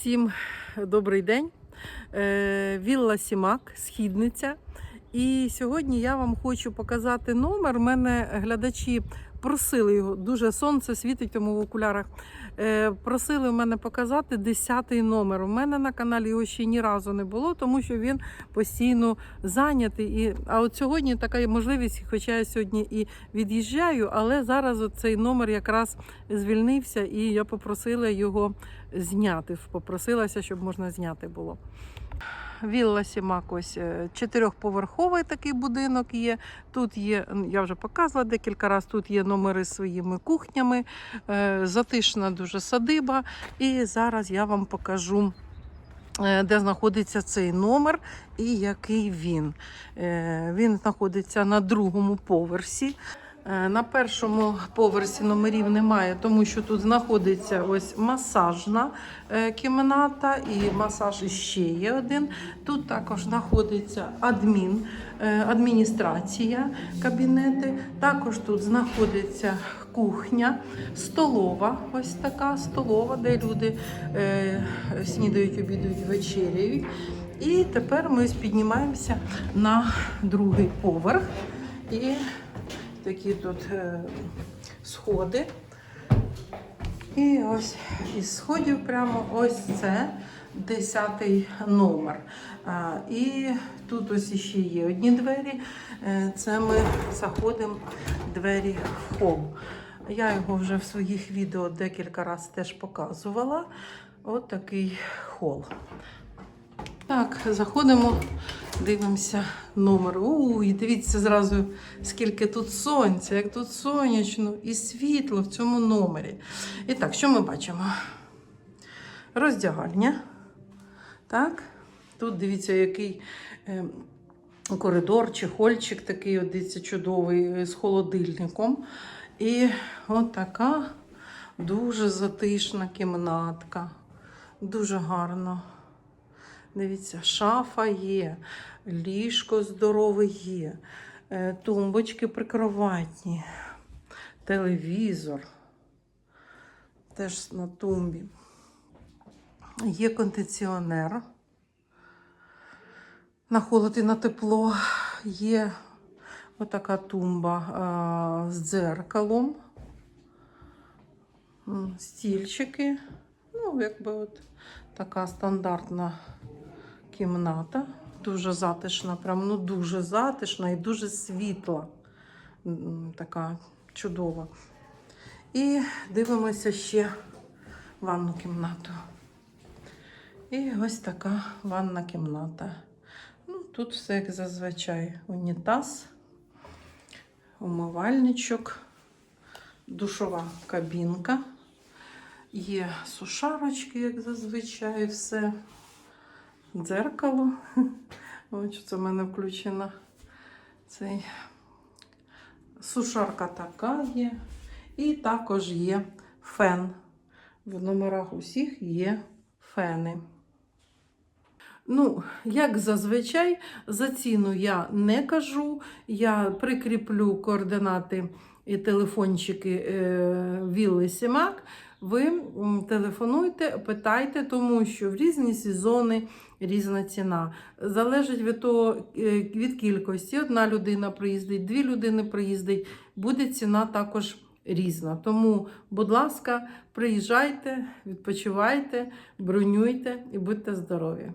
Всім добрий день. Е, Вілла Сімак, східниця. І сьогодні я вам хочу показати номер. Мене глядачі просили його, дуже сонце світить тому в окулярах. Е, Просили в мене показати 10-й номер. У мене на каналі його ще ні разу не було, тому що він постійно зайнятий. І, а от сьогодні така можливість, хоча я сьогодні і від'їжджаю, але зараз цей номер якраз звільнився, і я попросила його зняти. Попросилася, щоб можна зняти було. Вілла Сімак, ось е, чотирьохповерховий такий будинок є. Тут є, я вже показувала декілька разів, тут є номери своїми кухнями, е, затишна дуже садиба. І зараз я вам покажу. е, Де знаходиться цей номер і який він. Він знаходиться на другому поверсі. Е, На першому поверсі номерів немає, тому що тут знаходиться ось масажна е, кімната і масаж ще є один. Тут також знаходиться адмін, е, адміністрація, кабінети. Також тут знаходиться кухня, столова, ось така столова, де люди снідають, обідають, вечеряють. І тепер ми піднімаємося на другий поверх. І такі тут е, сходи. І ось із сходів прямо ось це 10 номер. І тут ось іще є одні двері. Е, Це ми заходимо двері в хол. Я його вже в своїх відео декілька разів теж показувала. От такий хол. Так, заходимо, дивимося номер. Уй, дивіться зразу, скільки тут сонця, як тут сонячно і світло в цьому номері. І так, що ми бачимо? Роздягальня. Так, тут дивіться, який е, коридор чи хольчик такий, от, дивіться, чудовий е, з холодильником. І от така дуже затишна кімнатка. Дуже гарно. Дивіться, шафа є, ліжко здорове є, е, тумбочки прикроватні, телевізор теж на тумбі. Є кондиціонер на холод і на тепло. Є отака тумба а, з дзеркалом, стільчики. Ну, якби от така стандартна кімната. Дуже затишна, прям ну дуже затишна і дуже світла. Така чудова. І дивимося ще ванну кімнату. І ось така ванна кімната. Ну, тут все як зазвичай. Унітаз, умивальничок, душова кабінка. Є сушарочки, як зазвичай, все. Дзеркало. Ось це в мене включено. Цей сушарка така є. І також є фен. В номерах усіх є фени. Ну, як зазвичай, за ціну я не кажу. Я прикріплю координати і телефончики е, Вілли Сімак. Ви телефонуйте, питайте, тому що в різні сезони різна ціна. Залежить від того, е, від кількості. Одна людина приїздить, дві людини приїздить, буде ціна також різна. Тому, будь ласка, приїжджайте, відпочивайте, бронюйте і будьте здорові!